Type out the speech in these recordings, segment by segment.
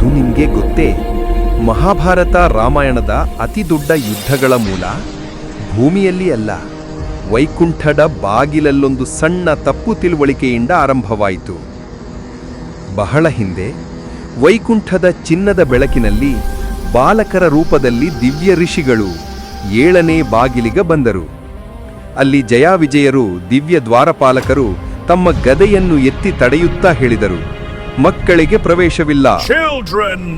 ಅದು ನಿಮಗೆ ಗೊತ್ತೇ? ಮಹಾಭಾರತ ರಾಮಾಯಣದ ಅತಿ ದೊಡ್ಡ ಯುದ್ಧಗಳ ಮೂಲ? ಭೂಮಿಯಲ್ಲಿ ಅಲ್ಲ. ವೈಕುಂಠದ ಬಾಗಿಲಲ್ಲೊಂದು ಸಣ್ಣ ತಪ್ಪು ತಿಳುವಳಿಕೆಯಿಂದ ಆರಂಭವಾಯಿತು. ಬಹಳ ಹಿಂದೆ, ವೈಕುಂಠದ ಚಿನ್ನದ ಬೆಳಕಿನಲ್ಲಿ ಬಾಲಕರ ರೂಪದಲ್ಲಿ ದಿವ್ಯ ಋಷಿಗಳು ಏಳನೇ ಬಾಗಿಲಿಗ ಬಂದರು. ಅಲ್ಲಿ ಜಯಾವಿಜಯರು ದಿವ್ಯ ದ್ವಾರಪಾಲಕರು ತಮ್ಮ ಗದೆಯನ್ನು ಎತ್ತಿ ತಡೆಯುತ್ತಾ ಹೇಳಿದರು. ಮಕ್ಕಳಿಗೆ ಪ್ರವೇಶವಿಲ್ಲ.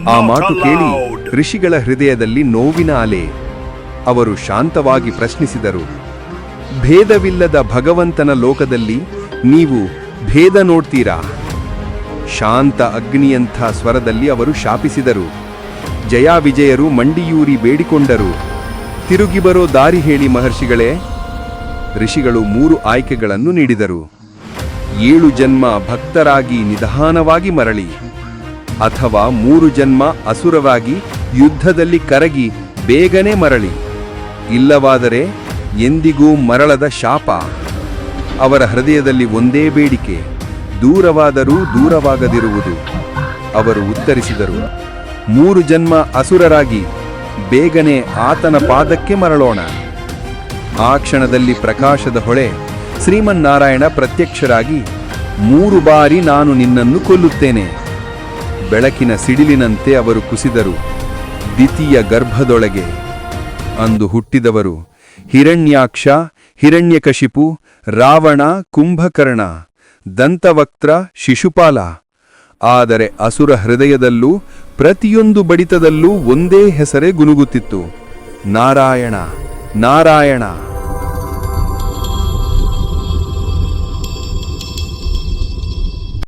ಆ ಮಾತು ಕೇಳಿ ಋಷಿಗಳ ಹೃದಯದಲ್ಲಿ ನೋವಿನ ಅಲೆ. ಅವರು ಶಾಂತವಾಗಿ ಪ್ರಶ್ನಿಸಿದರು. ಭೇದವಿಲ್ಲದ ಭಗವಂತನ ಲೋಕದಲ್ಲಿ ನೀವು ಭೇದ ನೋಡ್ತೀರಾ? ಶಾಂತ ಅಗ್ನಿಯಂಥ ಸ್ವರದಲ್ಲಿ ಅವರು ಶಾಪಿಸಿದರು. ಜಯಾವಿಜಯರು ಮಂಡಿಯೂರಿ ಬೇಡಿಕೊಂಡರು. ತಿರುಗಿ ಬರೋ ದಾರಿ ಹೇಳಿ ಮಹರ್ಷಿಗಳೇ. ಋಷಿಗಳು ಮೂರು ಆಯ್ಕೆಗಳನ್ನು ನೀಡಿದರು. ಏಳು ಜನ್ಮ ಭಕ್ತರಾಗಿ ನಿಧಾನವಾಗಿ ಮರಳಿ, ಅಥವಾ ಮೂರು ಜನ್ಮ ಅಸುರವಾಗಿ ಯುದ್ಧದಲ್ಲಿ ಕರಗಿ ಬೇಗನೆ ಮರಳಿ. ಇಲ್ಲವಾದರೆ ಎಂದಿಗೂ ಮರಳದ ಶಾಪ. ಅವರ ಹೃದಯದಲ್ಲಿ ಒಂದೇ ಬೇಡಿಕೆ, ದೂರವಾದರೂ ದೂರವಾಗದಿರುವುದು. ಅವರು ಉತ್ತರಿಸಿದರು, ಮೂರು ಜನ್ಮ ಅಸುರರಾಗಿ ಬೇಗನೆ ಆತನ ಪಾದಕ್ಕೆ ಮರಳೋಣ. ಆ ಕ್ಷಣದಲ್ಲಿ ಪ್ರಕಾಶದ ಹೊಳೆ ಶ್ರೀಮನ್ನಾರಾಯಣ ಪ್ರತ್ಯಕ್ಷರಾಗಿ, ಮೂರು ಬಾರಿ ನಾನು ನಿನ್ನನ್ನು ಕೊಲ್ಲುತ್ತೇನೆ. ಬೆಳಕಿನ ಸಿಡಿಲಿನಂತೆ ಅವರು ಕುಸಿದರು ದ್ವಿತೀಯ ಗರ್ಭದೊಳಗೆ. ಅಂದು ಹುಟ್ಟಿದವರು, ಹಿರಣ್ಯಾಕ್ಷ, ಹಿರಣ್ಯಕಶಿಪು, ರಾವಣ, ಕುಂಭಕರ್ಣ, ದಂತವಕ್ತ್ರ, ಶಿಶುಪಾಲ. ಆದರೆ ಅಸುರ ಹೃದಯದಲ್ಲೂ, ಪ್ರತಿಯೊಂದು ಬಡಿತದಲ್ಲೂ ಒಂದೇ ಹೆಸರೇ ಗುನುಗುತ್ತಿತ್ತು. ನಾರಾಯಣ ನಾರಾಯಣ.